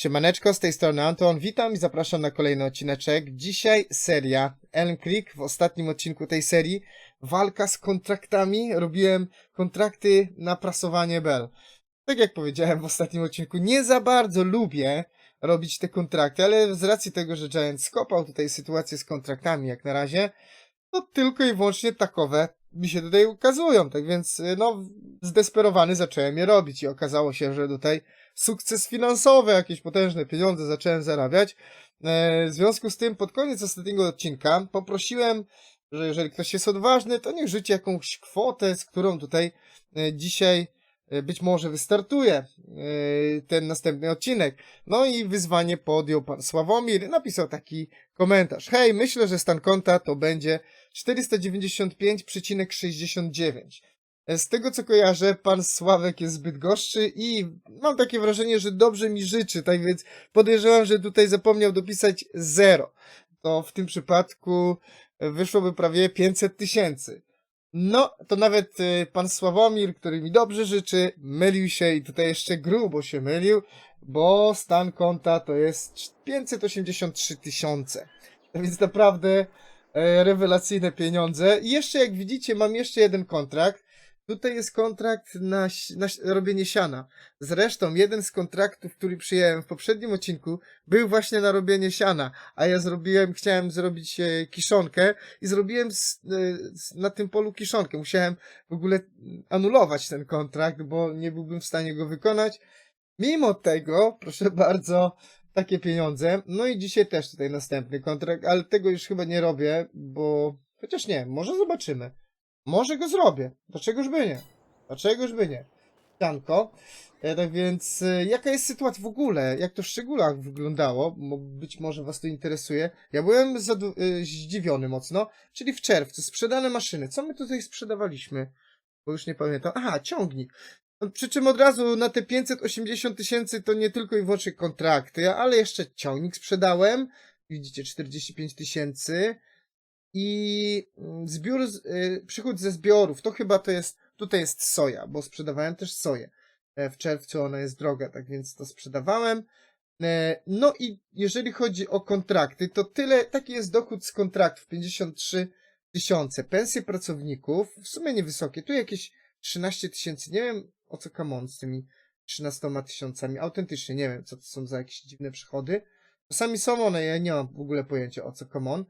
Siemaneczko, z tej strony Anton, witam i zapraszam na kolejny odcineczek. Dzisiaj seria Elm Creek, w ostatnim odcinku tej serii walka z kontraktami, robiłem kontrakty na prasowanie bel. Tak jak powiedziałem w ostatnim odcinku, nie za bardzo lubię robić te kontrakty, ale z racji tego, że Giant skopał tutaj sytuację z kontraktami jak na razie, to tylko i wyłącznie takowe mi się tutaj ukazują, tak więc no zdesperowany zacząłem je robić i okazało się, że tutaj sukces finansowy, jakieś potężne pieniądze zacząłem zarabiać. E, W związku z tym pod koniec ostatniego odcinka poprosiłem, że jeżeli ktoś jest odważny, to niech rzuci jakąś kwotę, z którą tutaj e, dzisiaj e, być może wystartuje ten następny odcinek. No i wyzwanie podjął pan Sławomir, napisał taki komentarz. Hej, myślę, że stan konta to będzie 495,69. Z tego co kojarzę, pan Sławek jest zbyt goszczy i mam takie wrażenie, że dobrze mi życzy, tak więc podejrzewam, że tutaj zapomniał dopisać zero. To w tym przypadku wyszłoby prawie 500 tysięcy. No, to nawet y, pan Sławomir, który mi dobrze życzy, mylił się i tutaj jeszcze grubo się mylił, bo stan konta to jest 583 tysiące. Więc naprawdę e, rewelacyjne pieniądze. I jeszcze jak widzicie, mam jeszcze jeden kontrakt. Tutaj jest kontrakt na, na robienie siana. Zresztą jeden z kontraktów, który przyjąłem w poprzednim odcinku, był właśnie na robienie siana, a ja zrobiłem, chciałem zrobić e, kiszonkę i zrobiłem z, e, z, na tym polu kiszonkę. Musiałem w ogóle anulować ten kontrakt, bo nie byłbym w stanie go wykonać. Mimo tego, proszę bardzo, takie pieniądze. No i dzisiaj też tutaj następny kontrakt, ale tego już chyba nie robię, bo chociaż nie, może zobaczymy. Może go zrobię. Dlaczegoż by nie? Dlaczegoż by nie? Sianko. E, Tak więc, e, jaka jest sytuacja w ogóle? Jak to w szczegółach wyglądało? Być może Was to interesuje. Ja byłem e, zdziwiony mocno. Czyli w czerwcu sprzedane maszyny. Co my tutaj sprzedawaliśmy? Bo już nie pamiętam. Aha, ciągnik. No, Przy czym od razu na te 580 tysięcy to nie tylko i wyłącznie kontrakty, ale jeszcze ciągnik sprzedałem. Widzicie, 45 tysięcy. I mm, zbiór, y, przychód ze zbiorów, to chyba to jest, tutaj jest soja, bo sprzedawałem też soję. E, W czerwcu ona jest droga, tak więc to sprzedawałem. E, No i jeżeli chodzi o kontrakty, to tyle, taki jest dochód z kontraktów, 53 tysiące. Pensje pracowników, w sumie niewysokie, tu jakieś 13 tysięcy, nie wiem o co kamon z tymi 13 tysiącami, autentycznie nie wiem co to są za jakieś dziwne przychody. Czasami są one, ja nie mam w ogóle pojęcia o co kamon.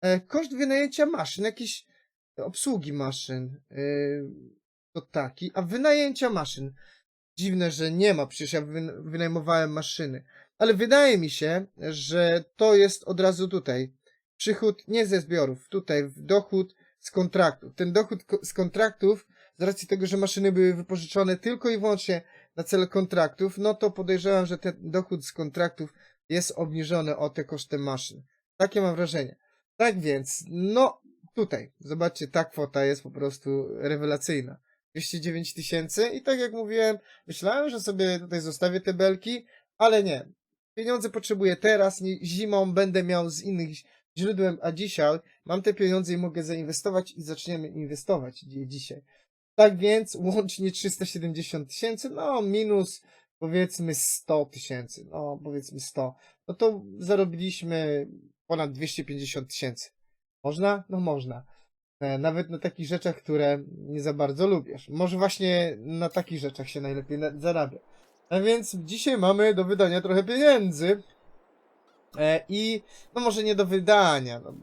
E, Koszt wynajęcia maszyn, jakieś obsługi maszyn, e, to taki, a wynajęcia maszyn. Dziwne, że nie ma, przecież ja wyn- wynajmowałem maszyny. Ale wydaje mi się, że to jest od razu tutaj. Przychód nie ze zbiorów, tutaj dochód z kontraktów. Ten dochód z kontraktów, z racji tego, że maszyny były wypożyczone tylko i wyłącznie na cele kontraktów, no to podejrzewam, że ten dochód z kontraktów jest obniżony o te koszty maszyn. Takie mam wrażenie. Tak więc, no tutaj, zobaczcie, ta kwota jest po prostu rewelacyjna. 209 tysięcy i tak jak mówiłem, myślałem, że sobie tutaj zostawię te belki, ale nie. Pieniądze potrzebuję teraz, nie, zimą będę miał z innych źródeł, a dzisiaj mam te pieniądze i mogę zainwestować i zaczniemy inwestować dzisiaj. Tak więc łącznie 370 tysięcy, no minus powiedzmy 100 tysięcy, no powiedzmy 100. No to zarobiliśmy ponad 250 tysięcy. Można? No można. E, Nawet na takich rzeczach, które nie za bardzo lubisz. Może właśnie na takich rzeczach się najlepiej na- zarabia. A więc dzisiaj mamy do wydania trochę pieniędzy. E, I no może nie do wydania, no,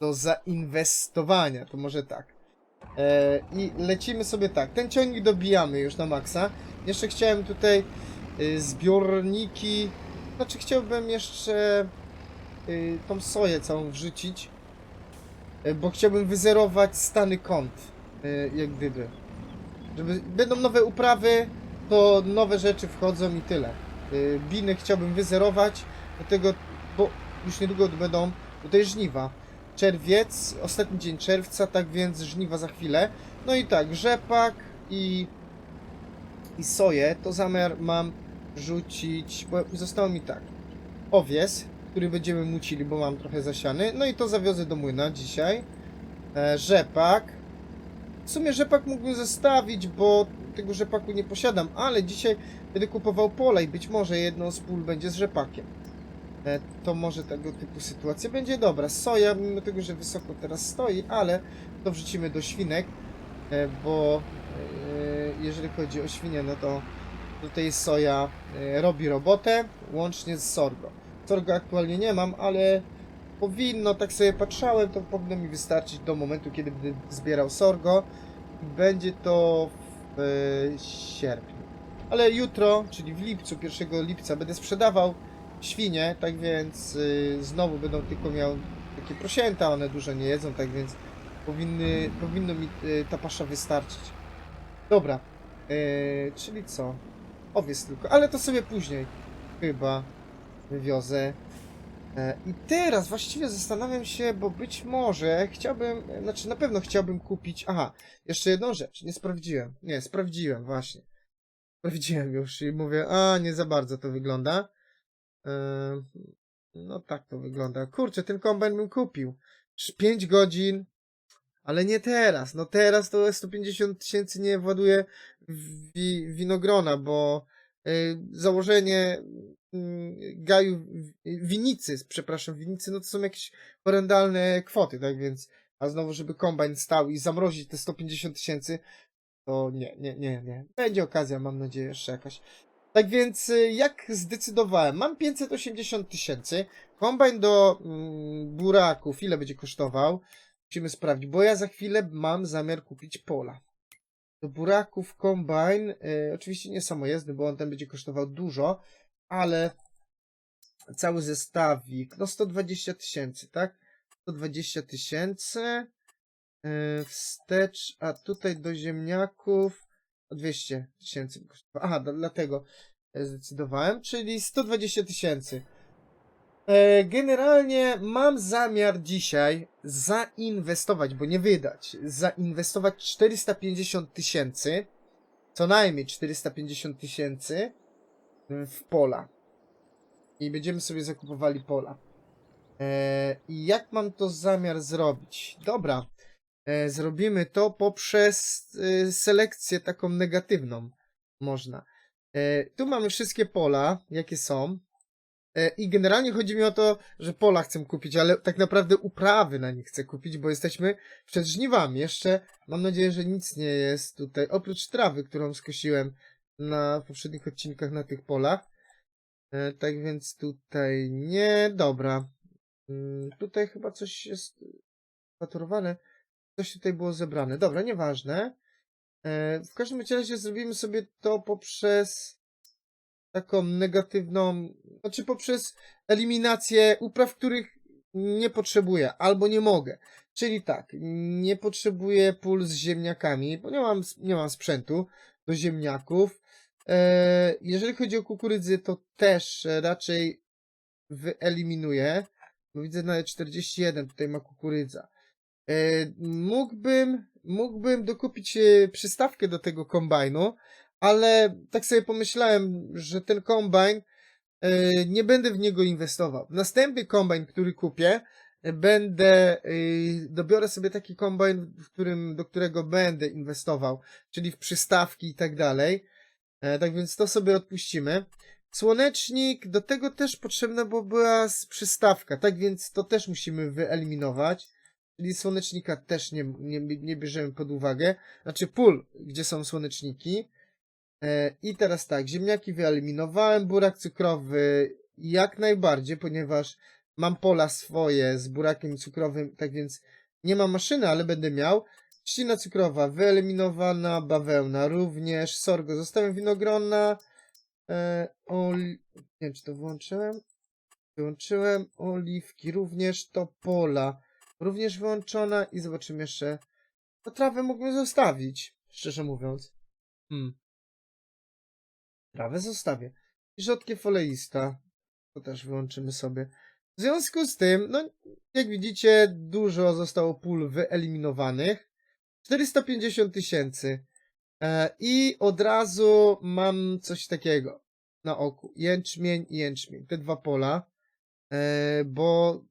do zainwestowania, to może tak. E, I lecimy sobie tak. Ten ciągnik dobijamy już na maksa. Jeszcze chciałem tutaj y, zbiorniki. Znaczy chciałbym jeszcze y, tą soję całą wrzucić. Y, Bo chciałbym wyzerować stany kont. y, Jak gdyby. Żeby będą nowe uprawy, to nowe rzeczy wchodzą i tyle. Y, Biny chciałbym wyzerować, do tego, bo już niedługo będą tutaj żniwa. Czerwiec, ostatni dzień czerwca, tak więc żniwa za chwilę. No i tak, rzepak i, i soję, to zamiar mam rzucić, bo zostało mi tak. Owies, który będziemy mucili, bo mam trochę zasiany. No i to zawiozę do młyna dzisiaj. E, rzepak. W sumie rzepak mógłbym zostawić, bo tego rzepaku nie posiadam, ale dzisiaj będę kupował pola i być może jedną z pól będzie z rzepakiem. E, to może tego typu sytuacja będzie dobra. Soja, mimo tego, że wysoko teraz stoi, ale to wrzucimy do świnek, e, bo e, jeżeli chodzi o świnie, no to tutaj soja e, robi robotę, łącznie z sorgo. Sorgo aktualnie nie mam, ale powinno, tak sobie patrzałem, to powinno mi wystarczyć do momentu, kiedy będę zbierał sorgo. Będzie to w e, sierpniu. Ale jutro, czyli w lipcu, 1 lipca będę sprzedawał świnie, tak więc y, znowu będą tylko miał takie prosięta, one dużo nie jedzą, tak więc powinny, powinno mi y, ta pasza wystarczyć. Dobra, y, czyli co? Owiec tylko, ale to sobie później chyba wywiozę. E, I teraz właściwie zastanawiam się, bo być może chciałbym, e, znaczy na pewno chciałbym kupić. Aha, jeszcze jedną rzecz, nie sprawdziłem. Nie, sprawdziłem, właśnie. Sprawdziłem już i mówię, a nie za bardzo to wygląda. E, No tak to wygląda. Kurczę, ten kombajn bym kupił. 5 godzin, ale nie teraz. No teraz to 150 tysięcy nie właduje wi winogrona, bo założenie mm, gaju winicy, przepraszam, winicy, no to są jakieś horrendalne kwoty, tak więc, a znowu, żeby kombajn stał i zamrozić te 150 tysięcy, to nie, nie, nie, nie. Będzie okazja, mam nadzieję, jeszcze jakaś. Tak więc, y, jak zdecydowałem, mam 580 tysięcy, kombajn do mm, buraków, ile będzie kosztował? Musimy sprawdzić, bo ja za chwilę mam zamiar kupić pola. Do buraków kombajn, y, oczywiście nie samojezdny, bo on ten będzie kosztował dużo, ale cały zestawik, no 120 tysięcy, tak? 120 tysięcy, y, wstecz, a tutaj do ziemniaków o 200 tysięcy by kosztowało. Aha, dlatego e, zdecydowałem, czyli 120 tysięcy. E, Generalnie mam zamiar dzisiaj zainwestować, bo nie wydać, zainwestować 450 tysięcy, co najmniej 450 tysięcy w pola. I będziemy sobie zakupowali pola. E, I jak mam to zamiar zrobić? Dobra, e, zrobimy to poprzez selekcję taką negatywną. Można. Tu mamy wszystkie pola, jakie są. E, I generalnie chodzi mi o to, że pola chcę kupić, ale tak naprawdę uprawy na nich chcę kupić, bo jesteśmy przed żniwami. Jeszcze mam nadzieję, że nic nie jest tutaj, oprócz trawy, którą skosiłem na poprzednich odcinkach na tych polach. E, Tak więc tutaj nie, dobra. Mm, Tutaj chyba coś jest paturowane. Coś tutaj było zebrane. Dobra, nieważne. E, W każdym razie zrobimy sobie to poprzez taką negatywną, znaczy poprzez eliminację upraw, których nie potrzebuję albo nie mogę. Czyli tak, nie potrzebuję pól z ziemniakami, bo nie mam, nie mam sprzętu do ziemniaków. E, Jeżeli chodzi o kukurydzy, to też raczej wyeliminuję, widzę nawet 41 tutaj ma kukurydza. E, Mógłbym, mógłbym dokupić e, przystawkę do tego kombajnu, ale tak sobie pomyślałem, że ten kombajn e, nie będę w niego inwestował. Następny kombajn, który kupię, będę, e, dobiorę sobie taki kombajn, w którym, do którego będę inwestował, czyli w przystawki i tak dalej. E, Tak więc to sobie odpuścimy. Słonecznik, do tego też potrzebna bo była przystawka, tak więc to też musimy wyeliminować. Czyli słonecznika też nie, nie, nie bierzemy pod uwagę. Znaczy pól, gdzie są słoneczniki. E, I teraz tak, ziemniaki wyeliminowałem, burak cukrowy jak najbardziej, ponieważ mam pola swoje z burakiem cukrowym, tak więc nie mam maszyny, ale będę miał. Trzcina cukrowa wyeliminowana, bawełna również, sorgo zostawiam, winogrona, e, oli... nie wiem czy to włączyłem, wyłączyłem, oliwki również, to pola również wyłączona i zobaczymy jeszcze, to trawę mógłbym zostawić, szczerze mówiąc. Hmm. Trawę zostawię. I rzodkiew oleista. To też wyłączymy sobie. W związku z tym, no, jak widzicie, dużo zostało pól wyeliminowanych. 450 tysięcy. E, I od razu mam coś takiego na oku. Jęczmień i jęczmień. Te dwa pola. E, bo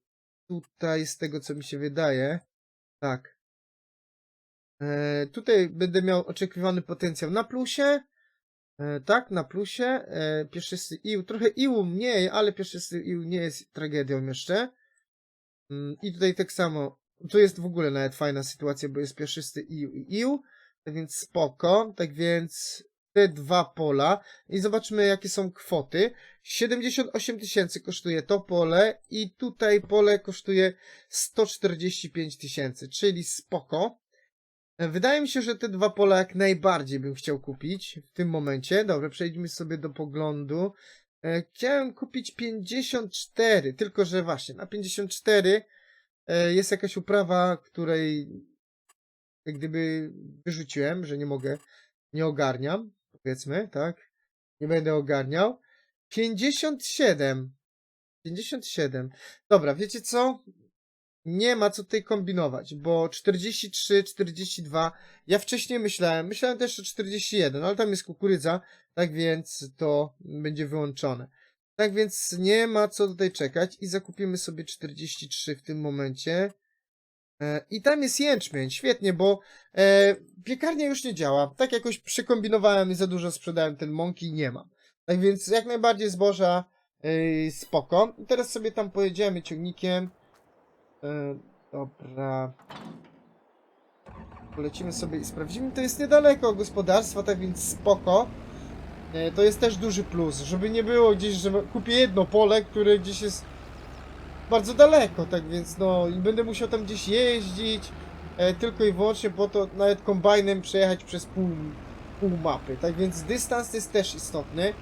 tutaj z tego, co mi się wydaje, tak. E, tutaj będę miał oczekiwany potencjał na plusie. E, tak, na plusie. E, pieszysty ił, trochę iłu mniej, ale pieszysty ił nie jest tragedią jeszcze. Mm, I tutaj tak samo. Tu jest w ogóle nawet fajna sytuacja, bo jest pieszysty ił i ił. Tak więc spoko. Tak więc te dwa pola. I zobaczmy jakie są kwoty. 78 tysięcy kosztuje to pole i tutaj pole kosztuje 145 tysięcy, czyli spoko. Wydaje mi się, że te dwa pola jak najbardziej bym chciał kupić w tym momencie. Dobra, przejdźmy sobie do poglądu. E, Chciałem kupić 54, tylko że właśnie na 54 e, jest jakaś uprawa, której jak gdyby wyrzuciłem, że nie mogę, nie ogarniam, powiedzmy, tak? Nie będę ogarniał. 57. 57. Dobra, wiecie co? Nie ma co tutaj kombinować, bo 43, 42. Ja wcześniej myślałem, myślałem też o 41, ale tam jest kukurydza, tak więc to będzie wyłączone. Tak więc nie ma co tutaj czekać i zakupimy sobie 43 w tym momencie. E, I tam jest jęczmień, świetnie, bo e, piekarnia już nie działa. Tak jakoś przekombinowałem i za dużo sprzedałem ten mąki nie mam. Tak więc jak najbardziej zboża yy, spoko. I teraz sobie tam pojedziemy ciągnikiem. Yy, dobra. Polecimy sobie i sprawdzimy. To jest niedaleko gospodarstwa, tak więc spoko. Yy, to jest też duży plus, żeby nie było gdzieś, że kupię jedno pole, które gdzieś jest bardzo daleko, tak więc no i będę musiał tam gdzieś jeździć e, tylko i wyłącznie po to nawet kombajnem przejechać przez pół, pół mapy, tak więc dystans jest też istotny.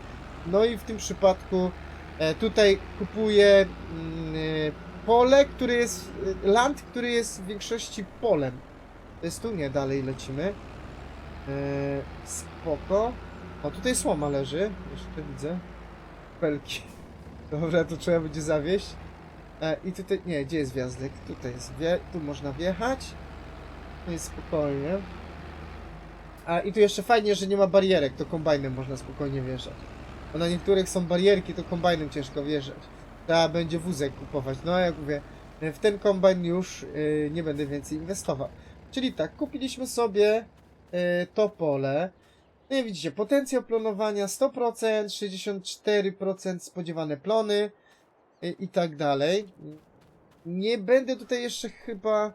No i w tym przypadku e, tutaj kupuję mm, e, pole, które jest, e, land, który jest w większości polem. To jest tu, nie, dalej lecimy. E, spoko. O, tutaj słoma leży, jeszcze widzę. Pelki. Dobra, to trzeba będzie zawieść. E, I tutaj, nie, gdzie jest wjazdek? Tutaj jest, wje, tu można wjechać. To jest spokojnie. A i tu jeszcze fajnie, że nie ma barierek, to kombajnem można spokojnie wjeżdżać. Bo na niektórych są barierki, to kombajnem ciężko wjeżdżać. Trzeba będzie wózek kupować. No a jak mówię, w ten kombajn już y, nie będę więcej inwestował. Czyli tak, kupiliśmy sobie y, to pole. No i widzicie, potencjał plonowania 100%, 64% spodziewane plony i, i tak dalej. Nie będę tutaj jeszcze chyba.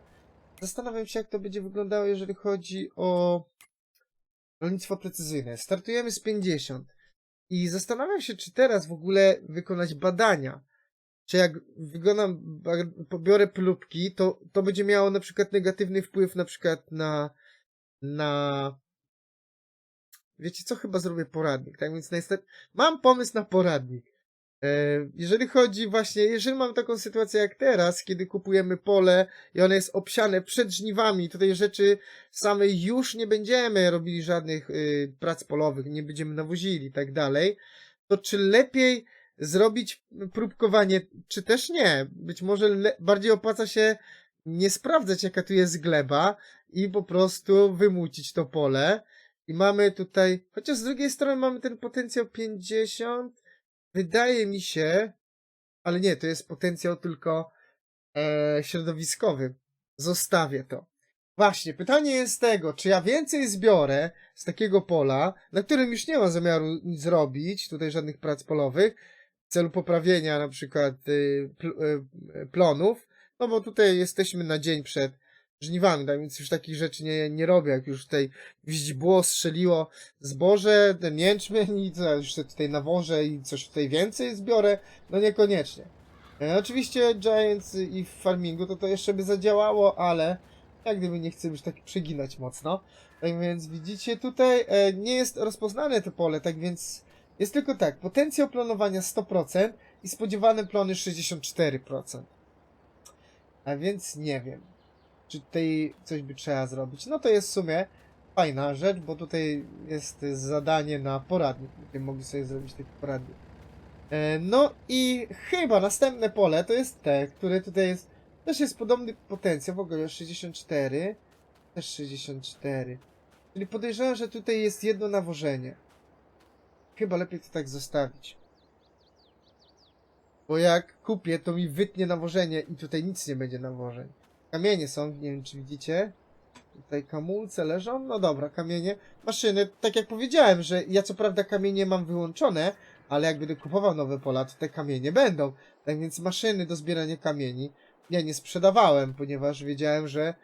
Zastanawiam się, jak to będzie wyglądało, jeżeli chodzi o rolnictwo precyzyjne. Startujemy z 50 i zastanawiam się, czy teraz w ogóle wykonać badania. Czy jak wykonam, ba- pobiorę próbki, to, to będzie miało na przykład negatywny wpływ na przykład na, na wiecie co, chyba zrobię poradnik, tak więc niestety, mam pomysł na poradnik. E, Jeżeli chodzi właśnie, jeżeli mam taką sytuację jak teraz, kiedy kupujemy pole i one jest obsiane przed żniwami, tutaj rzeczy samej już nie będziemy robili żadnych y, prac polowych, nie będziemy nawozili i tak dalej, to czy lepiej zrobić próbkowanie, czy też nie? Być może bardziej opłaca się nie sprawdzać, jaka tu jest gleba i po prostu wymucić to pole. I mamy tutaj, chociaż z drugiej strony mamy ten potencjał 50, wydaje mi się, ale nie, to jest potencjał tylko e, środowiskowy. Zostawię to. Właśnie, pytanie jest tego, czy ja więcej zbiorę z takiego pola, na którym już nie mam zamiaru nic robić, tutaj żadnych prac polowych, celu poprawienia na przykład y, y, plonów, no bo tutaj jesteśmy na dzień przed żniwami, tak więc już takich rzeczy nie, nie robię, jak już tutaj źdźbło, strzeliło zboże, ten jęczmień i co, już tutaj nawożę i coś tutaj więcej zbiorę, no niekoniecznie. E, oczywiście Giants i w farmingu to to jeszcze by zadziałało, ale jak gdyby nie chcę już tak przeginać mocno. Tak więc widzicie tutaj e, nie jest rozpoznane to pole, tak więc jest tylko tak, potencjał planowania 100% i spodziewane plony 64%. A więc nie wiem, czy tutaj coś by trzeba zrobić. No to jest w sumie fajna rzecz, bo tutaj jest zadanie na poradnik. Będziemy mogli sobie zrobić taki poradnik. E, No i chyba następne pole to jest te, które tutaj jest. Też jest podobny potencjał, w ogóle 64. Też 64. Czyli podejrzewam, że tutaj jest jedno nawożenie. Chyba lepiej to tak zostawić. Bo jak kupię, to mi wytnie nawożenie i tutaj nic nie będzie nawożeń. Kamienie są, nie wiem czy widzicie. Tutaj kamulce leżą, no dobra, kamienie, maszyny, tak jak powiedziałem, że ja co prawda kamienie mam wyłączone, ale jak będę kupował nowe pola, to te kamienie będą. Tak więc maszyny do zbierania kamieni ja nie sprzedawałem, ponieważ wiedziałem, że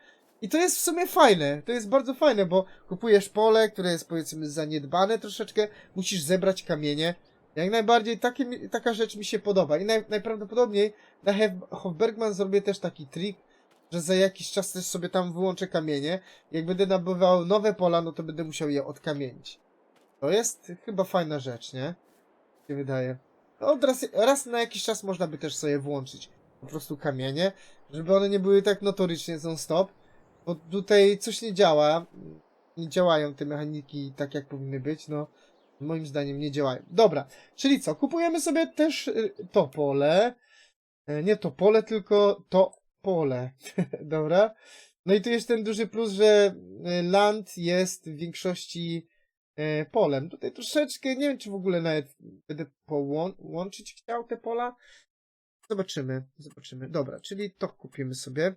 i to jest w sumie fajne, to jest bardzo fajne, bo kupujesz pole, które jest powiedzmy zaniedbane troszeczkę, musisz zebrać kamienie. Jak najbardziej takie, taka rzecz mi się podoba i naj, najprawdopodobniej na Hofbergman zrobię też taki trik, że za jakiś czas też sobie tam wyłączę kamienie. Jak będę nabywał nowe pola, no to będę musiał je odkamienić. To jest chyba fajna rzecz, nie? Się wydaje. No raz, raz na jakiś czas można by też sobie włączyć po prostu kamienie, żeby one nie były tak notorycznie non-stop, bo tutaj coś nie działa, nie działają te mechaniki tak jak powinny być, no moim zdaniem nie działają. Dobra, czyli co, kupujemy sobie też y, to pole, E, nie to pole, tylko to pole, dobra? No i tu jest ten duży plus, że y, land jest w większości e, polem. Tutaj troszeczkę, nie wiem czy w ogóle nawet będę połączyć chciał te pola, Zobaczymy, zobaczymy. Dobra, czyli to kupimy sobie.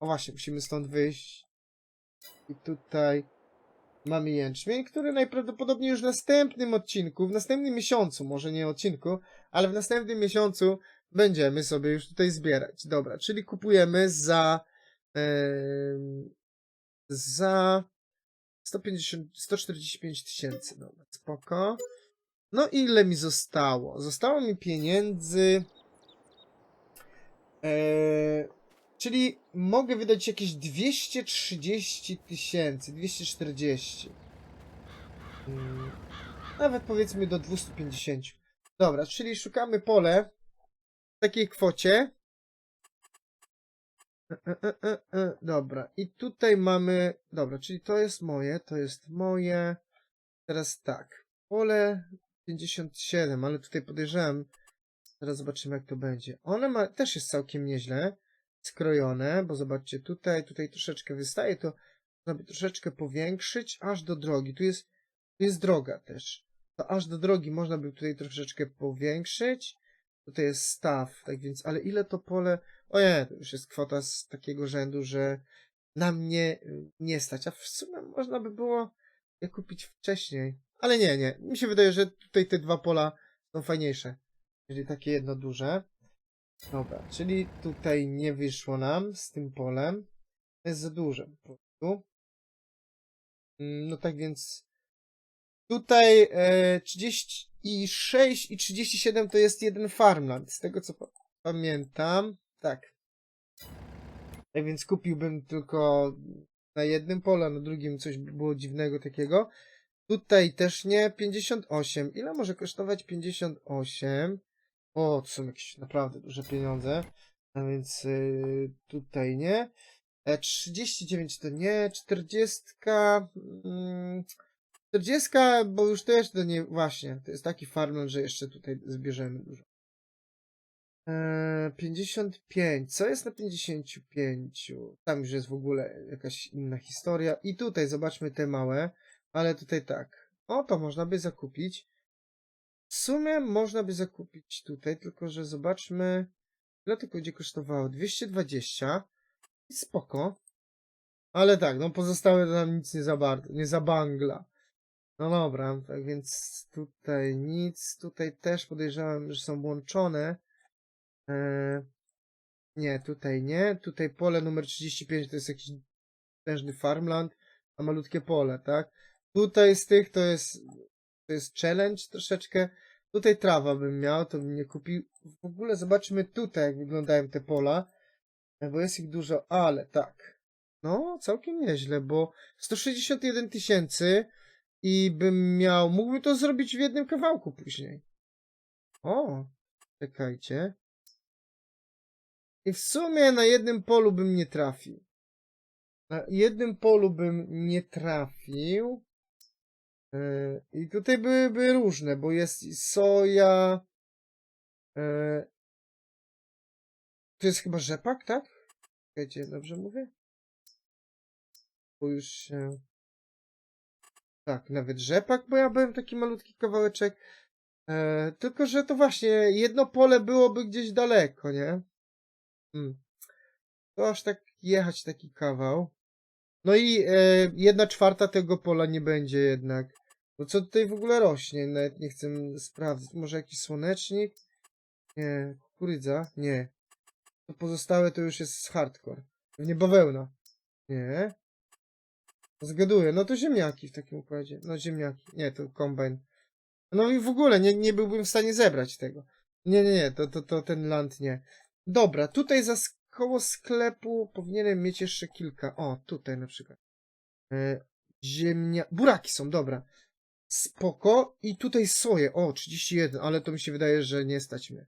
O właśnie, musimy stąd wyjść. I tutaj mamy jęczmień, który najprawdopodobniej już w następnym odcinku, w następnym miesiącu, może nie odcinku, ale w następnym miesiącu będziemy sobie już tutaj zbierać. Dobra, czyli kupujemy za em, za 150, 145 tysięcy. Dobra, spoko. No i ile mi zostało? Zostało mi pieniędzy Eee, czyli mogę wydać jakieś 230 tysięcy, 240. Mm, Nawet powiedzmy do 250. Dobra, czyli szukamy pole w takiej kwocie. E, e, e, Dobra, i tutaj mamy. Dobra, czyli to jest moje, to jest moje. Teraz tak. Pole 57, ale tutaj podejrzewam, Zaraz zobaczymy, jak to będzie. One ma, też jest całkiem nieźle skrojone, bo zobaczcie, tutaj, tutaj troszeczkę wystaje, to można by troszeczkę powiększyć, aż do drogi. Tu jest, tu jest droga też. To aż do drogi można by tutaj troszeczkę powiększyć. Tutaj jest staw, tak więc, ale ile to pole... Ojej, to już jest kwota z takiego rzędu, że na mnie y, nie stać, a w sumie można by było je kupić wcześniej. Ale nie, nie. Mi się wydaje, że tutaj te dwa pola są fajniejsze. Czyli takie jedno duże. Dobra, czyli tutaj nie wyszło nam z tym polem. Jest za duże po prostu. Mm, No tak więc tutaj e, 36 i 37 to jest jeden farmland. Z tego co pa- pamiętam. Tak. Tak więc kupiłbym tylko na jednym polu, a na drugim coś by było dziwnego takiego. Tutaj też nie. 58. Ile może kosztować 58? O, to są jakieś naprawdę duże pieniądze. A więc y, tutaj nie. E, 39 to nie. 40. Mm, 40, bo już też to nie. Właśnie, to jest taki farmland, że jeszcze tutaj zbierzemy dużo. E, 55. Co jest na 55? Tam już jest w ogóle jakaś inna historia. I tutaj zobaczmy te małe. Ale tutaj tak. O, to można by zakupić. W sumie można by zakupić tutaj, tylko że zobaczmy, ile to będzie kosztowało. 220 i spoko. Ale tak, no pozostałe to nam nic nie za bardzo, nie za bangla. No dobra, tak więc tutaj nic, tutaj też podejrzewam, że są łączone. Eee, nie, tutaj nie. Tutaj pole numer 35 to jest jakiś potężny farmland, a malutkie pole, tak? Tutaj z tych to jest to jest challenge troszeczkę. Tutaj trawa bym miał, to bym nie kupił. W ogóle zobaczmy tutaj, jak wyglądają te pola, e, bo jest ich dużo, ale tak. No, całkiem nieźle, bo 161 tysięcy i bym miał, mógłbym to zrobić w jednym kawałku później. O, czekajcie. I w sumie na jednym polu bym nie trafił. Na jednym polu bym nie trafił. Yy, I tutaj byłyby różne, bo jest soja. Yy, to jest chyba rzepak, tak? Czekajcie, dobrze mówię? Bo już się. Tak, nawet rzepak, bo ja byłem taki malutki kawałeczek. Yy, tylko, że to właśnie jedno pole byłoby gdzieś daleko, nie? Hmm. To aż tak jechać taki kawał. No i e, jedna czwarta tego pola nie będzie jednak. No co tutaj w ogóle rośnie? Nawet nie chcę sprawdzić. Może jakiś słonecznik? Nie. Kukurydza? Nie. To pozostałe to już jest hardcore. Pewnie bawełna. Nie. Zgaduję. No to ziemniaki w takim układzie. No ziemniaki. Nie, to kombajn. No i w ogóle nie, nie byłbym w stanie zebrać tego. Nie, nie, nie. To, to, to ten land nie. Dobra, tutaj za sk- koło sklepu powinienem mieć jeszcze kilka. O, tutaj na przykład. E, ziemnia... Buraki są, dobra. Spoko. I tutaj soje. O, 31, ale to mi się wydaje, że nie stać mnie.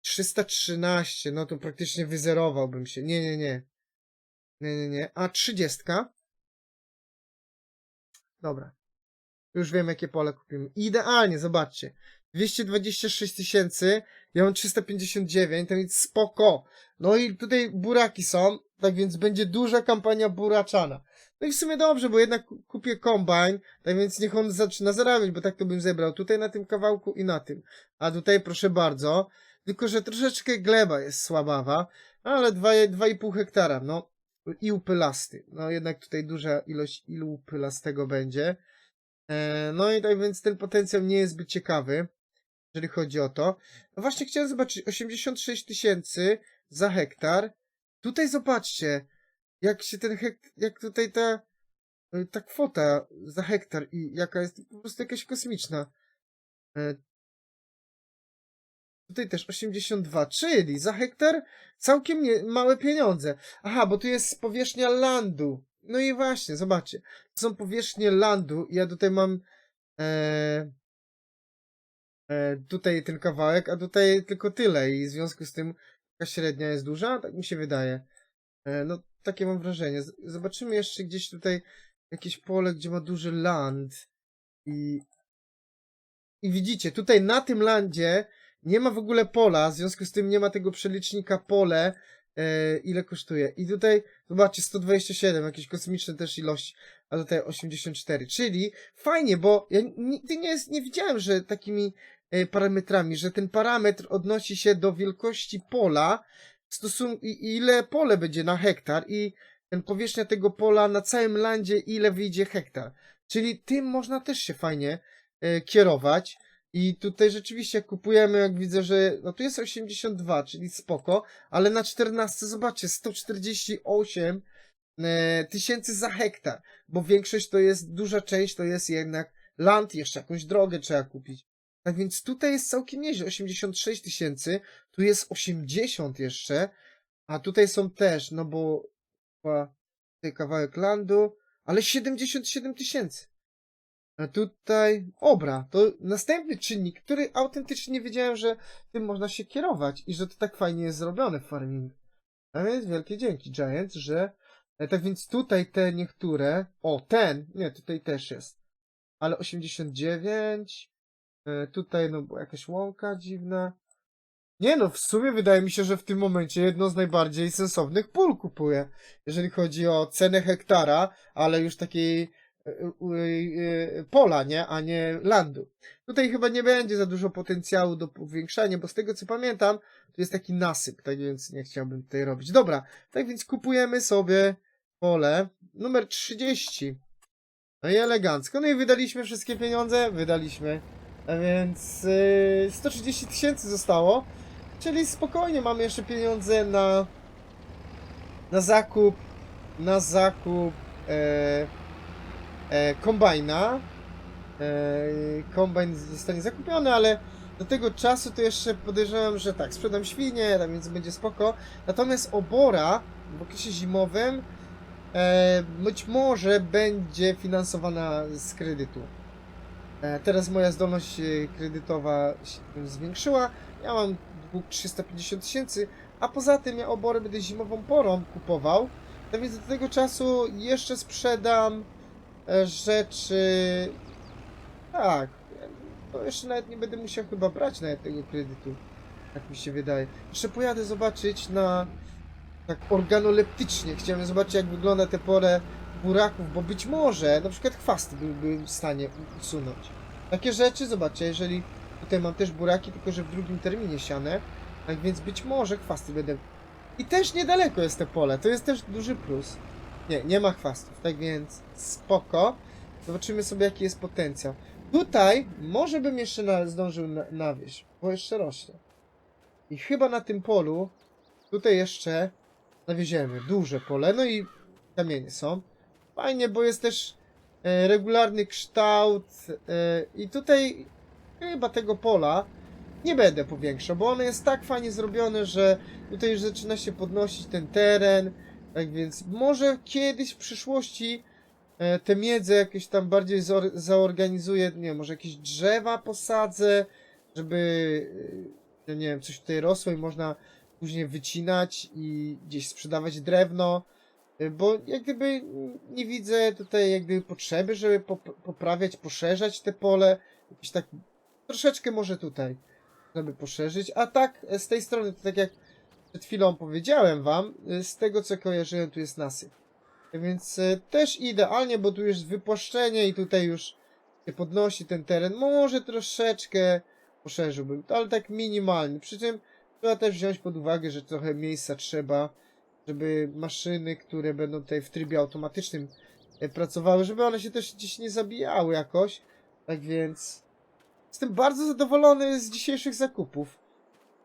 313, no to praktycznie wyzerowałbym się. Nie, nie, nie. Nie, nie, nie. A 30? Dobra. Już wiem, jakie pole kupimy. Idealnie, zobaczcie. 226 tysięcy, ja mam 359, to więc spoko. No i tutaj buraki są, tak więc będzie duża kampania buraczana. No i w sumie dobrze, bo jednak ku- kupię kombajn, tak więc niech on zaczyna zarabiać, bo tak to bym zebrał tutaj na tym kawałku i na tym. A tutaj proszę bardzo, tylko że troszeczkę gleba jest słabawa, ale 2,5 hektara, no i upylasty. No jednak tutaj duża ilość ilu upylastego będzie. E, no i tak więc ten potencjał nie jest zbyt ciekawy, jeżeli chodzi o to. No właśnie chciałem zobaczyć, 86 tysięcy za hektar. Tutaj zobaczcie, jak się ten hekt, jak tutaj ta, e, ta kwota za hektar i jaka jest po prostu jakaś kosmiczna. E, Tutaj też 82, czyli za hektar całkiem nie, małe pieniądze. Aha, bo tu jest powierzchnia landu. No i właśnie, zobaczcie. To są powierzchnie landu ja tutaj mam e, tutaj ten kawałek, a tutaj tylko tyle i w związku z tym taka średnia jest duża, tak mi się wydaje. E, no, takie mam wrażenie. Zobaczymy jeszcze gdzieś tutaj jakieś pole, gdzie ma duży land i i widzicie, tutaj na tym landzie nie ma w ogóle pola, w związku z tym nie ma tego przelicznika pole, e, ile kosztuje. I tutaj, zobaczcie, 127, jakieś kosmiczne też ilości, a tutaj 84. Czyli fajnie, bo ja nigdy nie, nie widziałem, że takimi e, parametrami, że ten parametr odnosi się do wielkości pola, i ile pole będzie na hektar i ten powierzchnia tego pola na całym landzie, ile wyjdzie hektar. Czyli tym można też się fajnie e, kierować. I tutaj rzeczywiście kupujemy, jak widzę, że no tu jest 82, czyli spoko, ale na 14 zobaczcie, 148 e, tysięcy za hektar, bo większość to jest, duża część to jest jednak land, jeszcze jakąś drogę trzeba kupić. Tak więc tutaj jest całkiem nieźle, 86 tysięcy, tu jest 80 jeszcze, a tutaj są też, no bo tutaj kawałek landu, ale 77 tysięcy. A tutaj obra, to następny czynnik, który autentycznie nie wiedziałem, że tym można się kierować i że to tak fajnie jest zrobione w farming. A więc wielkie dzięki Giant, że e, tak więc tutaj te niektóre, o ten, nie, tutaj też jest, ale 89, e, tutaj no jakaś łąka dziwna. Nie no, w sumie wydaje mi się, że w tym momencie jedno z najbardziej sensownych pól kupuję, jeżeli chodzi o cenę hektara, ale już takiej e, e, pola, nie, a nie landu. Tutaj chyba nie będzie za dużo potencjału do powiększania, bo z tego co pamiętam, to jest taki nasyp, tak więc nie chciałbym tutaj robić. Dobra, tak więc kupujemy sobie pole numer 30. No i elegancko. No i wydaliśmy wszystkie pieniądze? Wydaliśmy. A więc yy, 130 tysięcy zostało. Czyli spokojnie mamy jeszcze pieniądze na na zakup na zakup e, e, kombajna. E, kombajn zostanie zakupiony, ale do tego czasu to jeszcze podejrzewam, że tak, sprzedam świnie, tak więc będzie spoko. Natomiast obora w okresie zimowym e, być może będzie finansowana z kredytu. E, teraz moja zdolność e, kredytowa się zwiększyła. Ja mam dług 350 tysięcy, a poza tym ja oborę będę zimową porą kupował. Tak więc do tego czasu jeszcze sprzedam e, rzeczy. Tak. To jeszcze nawet nie będę musiał chyba brać nawet tego kredytu. Tak mi się wydaje. Jeszcze pojadę zobaczyć na. Tak organoleptycznie. Chciałem zobaczyć, jak wygląda te pole buraków, bo być może na przykład chwasty byłbym w stanie usunąć. Takie rzeczy, zobaczcie, jeżeli tutaj mam też buraki, tylko że w drugim terminie siane, tak więc być może chwasty będę. I też niedaleko jest te pole, to jest też duży plus. Nie, nie ma chwastów, tak więc spoko. Zobaczymy sobie jaki jest potencjał. Tutaj może bym jeszcze na, zdążył na, nawieść, bo jeszcze rośnie. I chyba na tym polu, tutaj jeszcze nawieziemy duże pole, no i kamienie są. Fajnie, bo jest też e, regularny kształt e, i tutaj chyba tego pola nie będę powiększał, bo ono jest tak fajnie zrobione, że tutaj już zaczyna się podnosić ten teren, tak więc może kiedyś w przyszłości e, te miedze jakieś tam bardziej zaorganizuję, nie wiem, może jakieś drzewa posadzę, żeby, nie wiem, coś tutaj rosło i można później wycinać i gdzieś sprzedawać drewno, bo jak gdyby nie widzę tutaj jak gdyby potrzeby, żeby pop- poprawiać, poszerzać te pole, jakieś tak troszeczkę może tutaj, żeby poszerzyć, a tak e, z tej strony, to tak jak przed chwilą powiedziałem wam, y, z tego co kojarzyłem, tu jest nasyp. Więc y, też idealnie, bo tu jest wypłaszczenie i tutaj już się podnosi ten teren. Może troszeczkę poszerzyłbym, to, ale tak minimalnie. Przy czym trzeba też wziąć pod uwagę, że trochę miejsca trzeba, żeby maszyny, które będą tutaj w trybie automatycznym e, pracowały, żeby one się też gdzieś nie zabijały jakoś. Tak więc jestem bardzo zadowolony z dzisiejszych zakupów.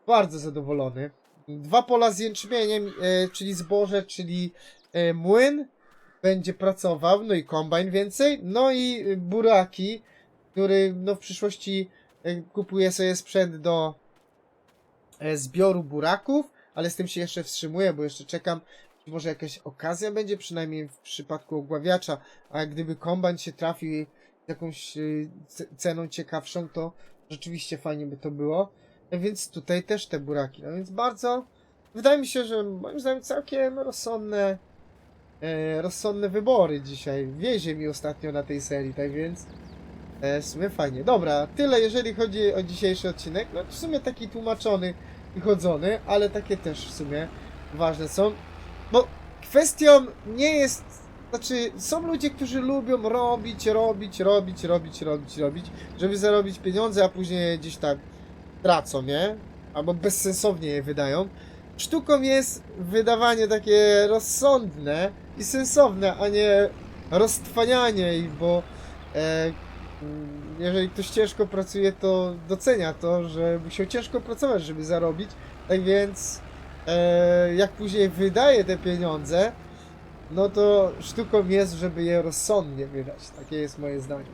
Bardzo zadowolony dwa pola z jęczmieniem, e, czyli zboże, czyli e, młyn będzie pracował, no i kombajn więcej, no i buraki, który no w przyszłości kupuje sobie sprzęt do zbioru buraków, ale z tym się jeszcze wstrzymuję, bo jeszcze czekam, może jakaś okazja będzie, przynajmniej w przypadku ogławiacza, a gdyby kombajn się trafi jakąś ce- ceną ciekawszą, to rzeczywiście fajnie by to było. Więc tutaj też te buraki. No więc bardzo. Wydaje mi się, że moim zdaniem całkiem rozsądne. E, rozsądne wybory dzisiaj. Wiezie mi ostatnio na tej serii, tak więc. E, w sumie fajnie. Dobra, tyle jeżeli chodzi o dzisiejszy odcinek. No w sumie taki tłumaczony, wychodzony, ale takie też w sumie ważne są. Bo kwestią nie jest. Znaczy, są ludzie, którzy lubią robić, robić, robić, robić, robić, robić, żeby zarobić pieniądze, a później gdzieś tak tracą, nie? Albo bezsensownie je wydają. Sztuką jest wydawanie takie rozsądne i sensowne, a nie roztwanianie ich, bo e, jeżeli ktoś ciężko pracuje, to docenia to, że musiał ciężko pracować, żeby zarobić. Tak więc e, jak później wydaje te pieniądze, no to sztuką jest, żeby je rozsądnie wydać. Takie jest moje zdanie.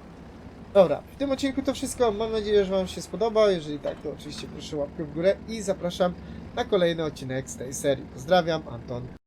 Dobra, w tym odcinku to wszystko. Mam nadzieję, że Wam się spodoba. Jeżeli tak, to oczywiście proszę łapkę w górę i zapraszam na kolejny odcinek z tej serii. Pozdrawiam, Anton.